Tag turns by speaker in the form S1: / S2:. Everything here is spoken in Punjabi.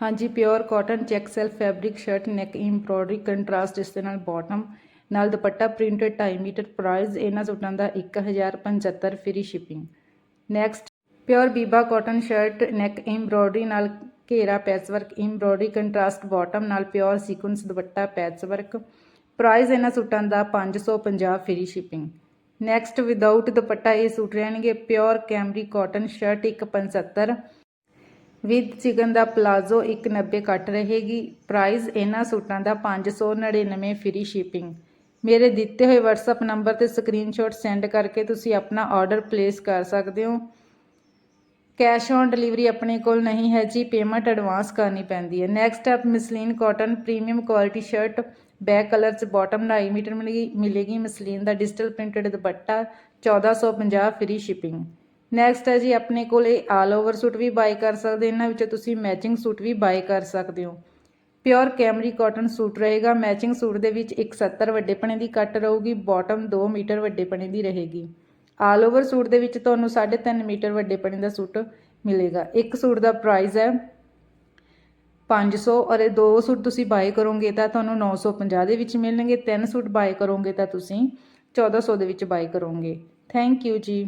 S1: ਹਾਂਜੀ pure cotton check self fabric shirt neck embroidery contrast ਇਸ ਦੇ ਨਾਲ ਬਾਟਮ ਨਾਲ ਦੁਪੱਟਾ ਪ੍ਰਿੰਟਡ 2.5 ਮੀਟਰ ਪ੍ਰਾਈਸ ਇਹਨਾਂ ਸੂਟਾਂ ਦਾ 1075 ਫ੍ਰੀ ਸ਼ਿਪਿੰਗ ਨੈਕਸਟ ਪਿਓਰ ਬੀਬਾ ਕਾਟਨ ਸ਼ਰਟ ਨੈਕ ਐਮਬ੍ਰੋਇਡਰੀ ਨਾਲ ਘੇਰਾ ਪੈਚਵਰਕ ਐਮਬ੍ਰੋਇਡਰੀ ਕੰਟਰਾਸਟ ਬਾਟਮ ਨਾਲ pure sequence dupatta patchwork price ਇਹਨਾਂ ਸੂਟਾਂ ਦਾ 550 free shipping next without dupatta ਇਹ ਸੂਟ ਰਹਿਣਗੇ pure Camry cotton shirt 175 with chikan ਦਾ ਪਲਾਜ਼ੋ 190 ਕੱਟ ਰਹੇਗੀ। ਪ੍ਰਾਈਸ ਇਹਨਾਂ ਸੂਟਾਂ ਦਾ 599 ਫ੍ਰੀ ਸ਼ਿਪਿੰਗ ਮੇਰੇ ਦਿੱਤੇ ਹੋਏ WhatsApp ਨੰਬਰ ਤੇ ਸਕਰੀਨਸ਼ਾਟ ਸੈਂਡ ਕਰਕੇ ਤੁਸੀਂ ਆਪਣਾ ਆਰਡਰ ਪਲੇਸ ਕਰ ਸਕਦੇ ਹੋ। ਕੈਸ਼ ਔਨ ਡਿਲੀਵਰੀ ਆਪਣੇ ਕੋਲ ਨਹੀਂ ਹੈ ਜੀ ਪੇਮੈਂਟ ਐਡਵਾਂਸ ਕਰਨੀ ਪੈਂਦੀ ਹੈ। Next up muslin cotton premium quality shirt back colour ਚ ਬਾਟਮ 2.5 ਮੀਟਰ ਮਿਲੇਗੀ ਮਿਲੇਗੀ ਮਸਲੀਨ ਦਾ digital printed dupatta 1450 free shipping next ਹੈ ਜੀ, ਆਪਣੇ ਕੋਲ ਇਹ ਆਲ ਓਵਰ ਸੂਟ ਵੀ ਬਾਈ ਕਰ ਸਕਦੇ ਇਹਨਾਂ ਵਿੱਚੋਂ ਤੁਸੀਂ ਮੈਚਿੰਗ ਸੂਟ ਵੀ ਬਾਈ ਕਰ ਸਕਦੇ ਹੋ। ਪਿਓਰ ਕੈਮਰੀ ਕਾਟਨ ਸੂਟ ਰਹੇਗਾ। ਮੈਚਿੰਗ ਸੂਟ ਦੇ ਵਿੱਚ 170 ਵੱਡੇ ਪਣੇ ਦੀ ਕੱਟ ਰਹੂਗੀ। ਬਾਟਮ 2 ਮੀਟਰ ਵੱਡੇ ਪਣੇ ਦੀ ਰਹੇਗੀ। ਆਲ ਓਵਰ ਸੂਟ ਦੇ ਵਿੱਚ ਤੁਹਾਨੂੰ 3.5 ਮੀਟਰ ਵੱਡੇ ਪਣੇ ਦਾ ਸੂਟ ਮਿਲੇਗਾ। ਇੱਕ ਸੂਟ ਦਾ ਪ੍ਰਾਈਸ ਹੈ 500 ਔਰ ਇਹ ਦੋ ਸੂਟ ਤੁਸੀਂ ਬਾਏ ਕਰੋਗੇ ਤਾਂ ਤੁਹਾਨੂੰ 950 ਦੇ ਵਿੱਚ ਮਿਲਣਗੇ। ਤਿੰਨ ਸੂਟ ਬਾਏ ਕਰੋਗੇ ਤਾਂ ਤੁਸੀਂ 1400 ਦੇ ਵਿੱਚ ਬਾਏ ਕਰੋਗੇ। ਥੈਂਕ ਯੂ ਜੀ।